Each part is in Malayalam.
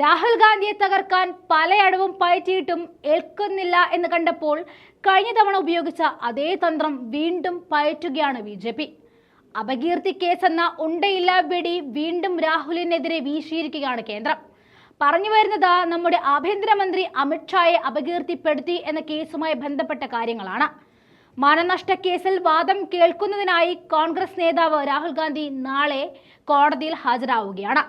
രാഹുൽ ഗാന്ധിയെ തകർക്കാൻ പലയടവും പയറ്റിയിട്ടും ഏൽക്കുന്നില്ല എന്ന് കണ്ടപ്പോൾ കഴിഞ്ഞ തവണ ഉപയോഗിച്ച അതേ തന്ത്രം വീണ്ടും പയറ്റുകയാണ് ബി ജെ പി. അപകീർത്തി കേസെന്ന ഉണ്ടയില്ല വെടി വീണ്ടും രാഹുലിനെതിരെ വീശിയിരിക്കുകയാണ് കേന്ദ്രം. പറഞ്ഞു വരുന്നത് നമ്മുടെ ആഭ്യന്തരമന്ത്രി അമിത്ഷായെ അപകീർത്തിപ്പെടുത്തി എന്ന കേസുമായി ബന്ധപ്പെട്ട കാര്യങ്ങളാണ്. മാനനഷ്ട കേസിൽ വാദം കേൾക്കുന്നതിനായി കോൺഗ്രസ് നേതാവ് രാഹുൽ ഗാന്ധി നാളെ കോടതിയിൽ ഹാജരാവുകയാണ്.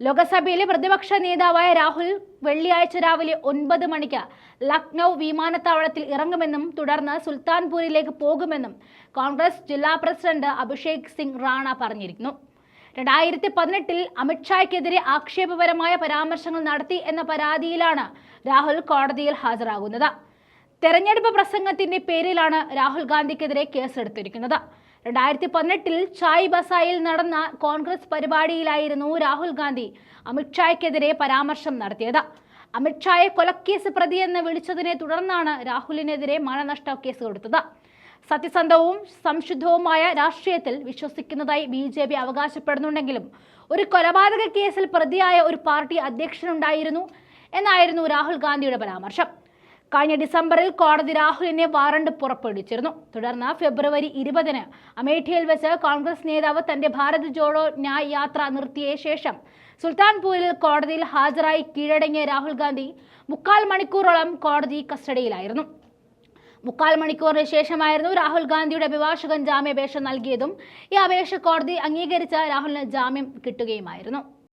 ലോക്സഭയിലെ പ്രതിപക്ഷ നേതാവായ രാഹുൽ വെള്ളിയാഴ്ച രാവിലെ ഒൻപത് മണിക്ക് ലക്നൗ വിമാനത്താവളത്തിൽ ഇറങ്ങുമെന്നും തുടർന്ന് സുൽത്താൻപൂരിലേക്ക് പോകുമെന്നും കോൺഗ്രസ് ജില്ലാ പ്രസിഡന്റ് അഭിഷേക് സിംഗ് റാണ പറഞ്ഞിരിക്കുന്നു. രണ്ടായിരത്തി പതിനെട്ടിൽ അമിത്ഷായ്ക്കെതിരെ ആക്ഷേപപരമായ പരാമർശങ്ങൾ നടത്തി എന്ന പരാതിയിലാണ് രാഹുൽ കോടതിയിൽ ഹാജരാകുന്നത്. തെരഞ്ഞെടുപ്പ് പ്രസംഗത്തിന്റെ പേരിലാണ് രാഹുൽ ഗാന്ധിക്കെതിരെ കേസെടുത്തിരിക്കുന്നത്. രണ്ടായിരത്തി പതിനെട്ടിൽ ചായ് ബസായിൽ നടന്ന കോൺഗ്രസ് പരിപാടിയിലായിരുന്നു രാഹുൽ ഗാന്ധി അമിത്ഷായ്ക്കെതിരെ പരാമർശം നടത്തിയത്. അമിത്ഷായെ കൊലക്കേസ് പ്രതിയെന്ന് വിളിച്ചതിനെ തുടർന്നാണ് രാഹുലിനെതിരെ മാനനഷ്ട കേസ് കൊടുത്തത് സത്യസന്ധവും സംശുദ്ധവുമായ രാഷ്ട്രീയത്തിൽ വിശ്വസിക്കുന്നതായി ബി ജെ പി അവകാശപ്പെടുന്നുണ്ടെങ്കിലും ഒരു കൊലപാതക കേസിൽ പ്രതിയായ ഒരു പാർട്ടി അധ്യക്ഷനുണ്ടായിരുന്നു എന്നായിരുന്നു രാഹുൽ ഗാന്ധിയുടെ പരാമർശം. കഴിഞ്ഞ ഡിസംബറിൽ കോടതി രാഹുലിനെ വാറണ്ട് പുറപ്പെടുവിച്ചിരുന്നു. തുടർന്ന് ഫെബ്രുവരി ഇരുപതിന് അമേഠിയിൽ വെച്ച് കോൺഗ്രസ് നേതാവ് തന്റെ ഭാരത് ജോഡോ ന്യായ് യാത്ര നിർത്തിയ ശേഷം സുൽത്താൻപൂരിൽ കോടതിയിൽ ഹാജരായി കീഴടങ്ങിയ രാഹുൽ ഗാന്ധി മുക്കാൽ മണിക്കൂറോളം കോടതി കസ്റ്റഡിയിലായിരുന്നു. മുക്കാൽ മണിക്കൂറിന് ശേഷമായിരുന്നു രാഹുൽ ഗാന്ധിയുടെ അഭിഭാഷകൻ ജാമ്യാപേക്ഷ നൽകിയതും. ഈ അപേക്ഷ കോടതി അംഗീകരിച്ച രാഹുലിന് ജാമ്യം കിട്ടുകയുമായിരുന്നു.